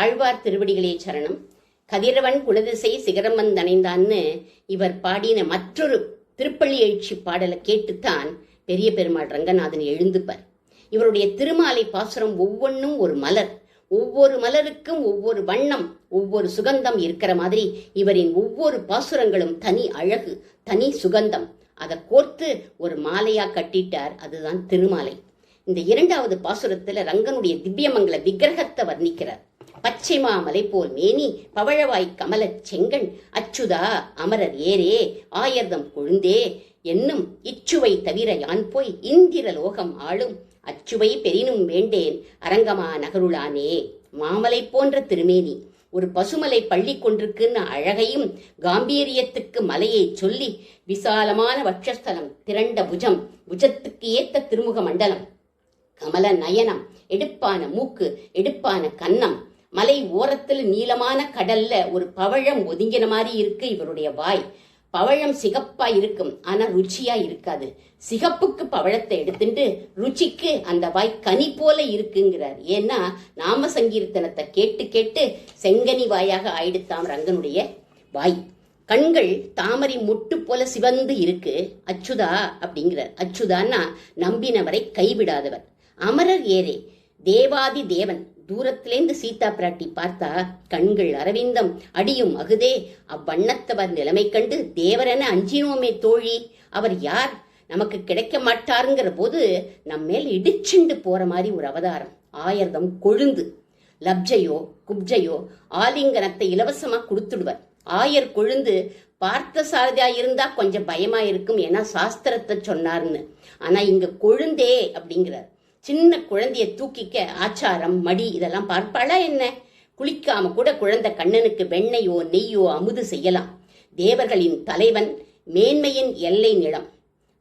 ஆழ்வார் திருவடிகளே சரணம். கதிரவன் குலதிசை சிகரம் வந்தணைந்தான்னு இவர் பாடின மற்றொரு திருப்பள்ளி எழுச்சி பாடலை கேட்டுத்தான் பெரிய பெருமாள் ரங்கநாதன் எழுந்துப்பார். இவருடைய திருமாலை பாசுரம் ஒவ்வொன்றும் ஒரு மலர். ஒவ்வொரு மலருக்கும் ஒவ்வொரு வண்ணம் ஒவ்வொரு சுகந்தம் இருக்கிற மாதிரி இவரின் ஒவ்வொரு பாசுரங்களும் தனி அழகு தனி சுகந்தம். அதை கோர்த்து ஒரு மாலையா கட்டிட்டார் அதுதான் திருமாலை. இந்த இரண்டாவது பாசுரத்துல ரங்கனுடைய திவ்யமங்கல விக்கிரகத்தை வர்ணிக்கிறார். பச்சை மாமலை போல் மேனி பவழவாய் கமலச் செங்கண் அச்சுதா அமரர் ஏரே ஆயர்தம் கொழுந்தே என்னும் இச்சுவை தவிர யான் போய் இந்திர லோகம் ஆளும் அச்சுவை பெரினும் வேண்டேன் அரங்கமா நகருளானே. மாமலை போன்ற திருமேனி ஒரு பசுமலை பள்ளி கொண்டிருக்குன்னு அழகையும் காம்பீரியத்துக்கு மலையை சொல்லி விசாலமான வட்சஸ்தலம் திரண்ட புஜம் புஜத்துக்கு ஏத்த திருமுக மண்டலம். கமல நயனம் எடுப்பான மூக்கு எடுப்பான கன்னம் மலை ஓரத்தில் நீளமான கடல்ல ஒரு பவழம் ஒதுங்கின மாதிரி இருக்கு இவருடைய வாய். பவழம் சிகப்பா இருக்கும் ஆனா ருச்சியா இருக்காது. சிகப்புக்கு பவழத்தை எடுத்துட்டு ருச்சிக்கு அந்த வாய் கனி போல இருக்குங்கிறார். ஏன்னா நாம சங்கீர்த்தனத்தை கேட்டு கேட்டு செங்கனி வாயாக ஆயிடுத்தாம் ரங்கனுடைய வாய். கண்கள் தாமரை முட்டு போல சிவந்து இருக்கு. அச்சுதா அப்படிங்கிறார். அச்சுதான்னா நம்பினவரை கைவிடாதவர். அமரர் ஏரே தேவாதி தேவன். தூரத்திலேந்து சீதா பிராட்டி பார்த்தா கண்கள் அரவிந்தம் அடியும் அகுதே. அவ்வண்ணத்தவர் நிலைமை கண்டு தேவரென அஞ்சினோமே தோழி. அவர் யார்? நமக்கு கிடைக்க மாட்டாருங்கிற போது நம்ம மேல் இடிச்சுண்டு போற மாதிரி ஒரு அவதாரம். ஆயர்தம் கொழுந்து. லப்ஜையோ குப்ஜையோ ஆலிங்கனத்தை இலவசமா கொடுத்துடுவர். ஆயர் கொழுந்து பார்த்த சாரதியா இருந்தா கொஞ்சம் பயமா இருக்கும் ஏன்னா சாஸ்திரத்தை சொன்னார்னு. ஆனா இங்க கொழுந்தே அப்படிங்கிறார். சின்ன குழந்தைய தூக்கிக்க ஆச்சாரம் மடி இதெல்லாம் பார்ப்பாளா என்ன? குளிக்காம கூட குழந்தை கண்ணனுக்கு வெண்ணையோ நெய்யோ அமுது செய்யலாம். தேவர்களின் தலைவன் மேன்மையின் எல்லை நிலம்.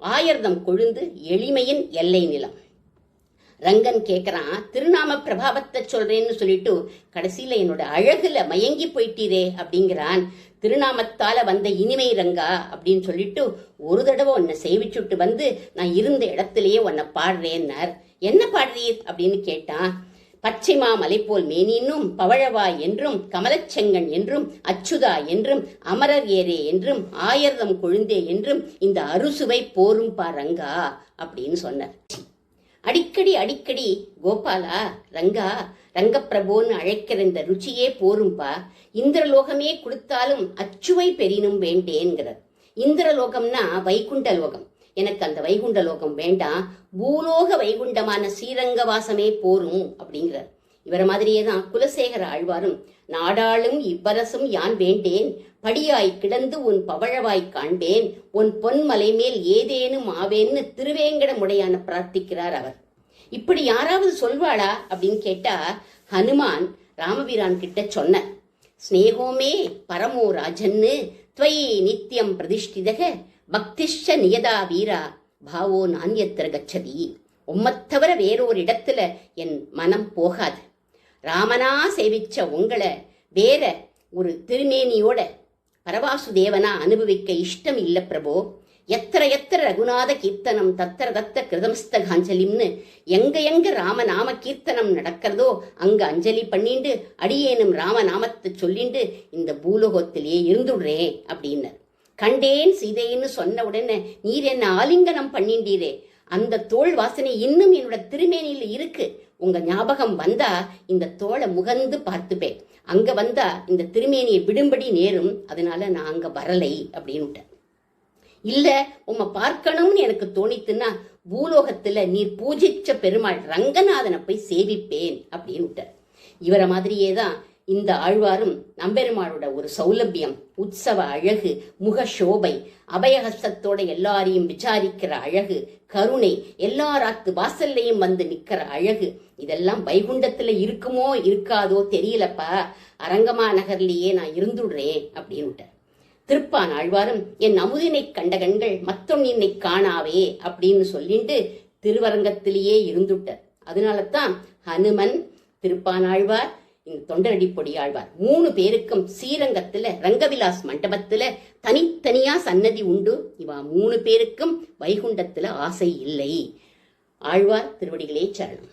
ஆயர்தம் கொழுந்து எளிமையின் எல்லை நிலம். ரங்கன் கேட்குறான் திருநாம பிரபாவத்தை சொல்றேன்னு சொல்லிட்டு கடைசியில என்னோட அழகுல மயங்கி போயிட்டீரே அப்படிங்கிறான். திருநாமத்தால வந்த இனிமை ரங்கா அப்படின்னு சொல்லிட்டு ஒரு தடவை உன்னை சேவிச்சுட்டு வந்து நான் இருந்த இடத்திலேயே உன்னை பாடுறேன்னார். என்ன பாடுறீர் அப்படின்னு கேட்டான் பச்சை மாமலை போல் மேனின்னும் பவழவாய் என்றும் கமலச்செங்கன் என்றும் அச்சுதா என்றும் அமரர் ஏரே என்றும் ஆயர்தம் கொழுந்தே என்றும் இந்த அறுசுவை போரும் பாரங்கா அப்படின்னு சொன்னார். அடிக்கடி அடிக்கடி கோபாலா ரங்கா ரங்கப்பிரபோன்னு அழைக்கிற இந்த ருச்சியே போரும்பா இந்திரலோகமே கொடுத்தாலும் அச்சுவை பெரினும் வேண்டேங்கிறார் இந்திரலோகம்னா வைகுண்ட லோகம் எனக்கு அந்த வைகுண்ட லோகம் வேண்டாம் பூலோக வைகுண்டமான ஸ்ரீரங்கவாசமே போரும் அப்படிங்கிறார். இவர மாதிரியே தான் குலசேகர ஆழ்வாரும் நாடாளும் இவ்வரசும் யான் வேண்டேன் படியாய் கிடந்து உன் பவழவாய் காண்பேன் உன் பொன்மலை மேல் ஏதேனும் ஆவேன்னு திருவேங்கடமுடையான பிரார்த்திக்கிறார் அவர். இப்படி யாராவது சொல்வாளா அப்படின்னு கேட்டா ஹனுமான் ராமவீரான் கிட்ட சொன்ன ஸ்னேகோமே பரமோ ராஜன்னு துவயி நித்தியம் பிரதிஷ்டிதக பக்திஷ்ட நியதா வீரா பாவோ நான்யத்திர கச்சதி. உம்மத்தவர வேறொரு இடத்துல என் மனம் போகாது. ராமனா சேவிச்ச உங்களை வேற ஒரு திருமேனியோட பரவாசுதேவனா அனுபவிக்க இஷ்டம் இல்ல பிரபோ. எத்திர எத்தனை ரகுநாத கீர்த்தனம் தத்திர தத்த கிருதமஸ்தகாஞ்சலிம்னு எங்க எங்க ராமநாம கீர்த்தனம் நடக்கிறதோ அங்க அஞ்சலி பண்ணிண்டு அடியேனும் ராமநாமத்தை சொல்லிண்டு இந்த பூலோகத்திலேயே இருந்துடுறேன் அப்படின்னார். கண்டேன் சீதைன்னு சொன்ன உடனே நீர் என்ன ஆலிங்கனம் பண்ணிண்டீரே அந்த தோல் வாசனை இன்னும் என்னோட திருமேனியில் இருக்கு. உங்க ஞாபகம் வந்தா இந்த தோலை முகந்து பார்த்துப்பேன். அங்க வந்தா இந்த திருமேனியை விடும்படி நேரும் அதனால நான் அங்க வரலை அப்படின்னு இல்ல உம்மை பார்க்கணும்னு எனக்கு தோணித்துன்னா பூலோகத்துல நீர் பூஜிச்ச பெருமாள் ரங்கநாதனை போய் சேவிப்பேன் அப்படின்னு இவரை மாதிரியே தான் இந்த ஆழ்வாரும் நம்பெருமாளோட ஒரு சௌலபியம் உற்சவ அழகு முக சோபை அபயஹஸ்தத்தோட எல்லாரையும் விசாரிக்கிற அழகு கருணை எல்லாராத்து வாசல்லையும் வந்து நிக்கிற அழகு இதெல்லாம் வைகுண்டத்துல இருக்குமோ இருக்காதோ தெரியலப்பா. அரங்கமா நகர்லயே நான் இருந்துடுறேன் அப்படின்னு திருப்பான் ஆழ்வாரும் என் அமுதினை கண்ட கண்கள் மத்தொன்னினை காணாவே அப்படின்னு சொல்லிட்டு திருவரங்கத்திலேயே இருந்துட்டார். அதனால தான் ஹனுமன் திருப்பான் ஆழ்வார் இந்த தொண்டரடிப்பொடி ஆழ்வார் மூணு பேருக்கும் ஸ்ரீரங்கத்துல ரங்கவிலாஸ் மண்டபத்துல தனித்தனியா சன்னதி உண்டு. இவா மூணு பேருக்கும் வைகுண்டத்துல ஆசை இல்லை. ஆழ்வார் திருவடிகளே சரணம்.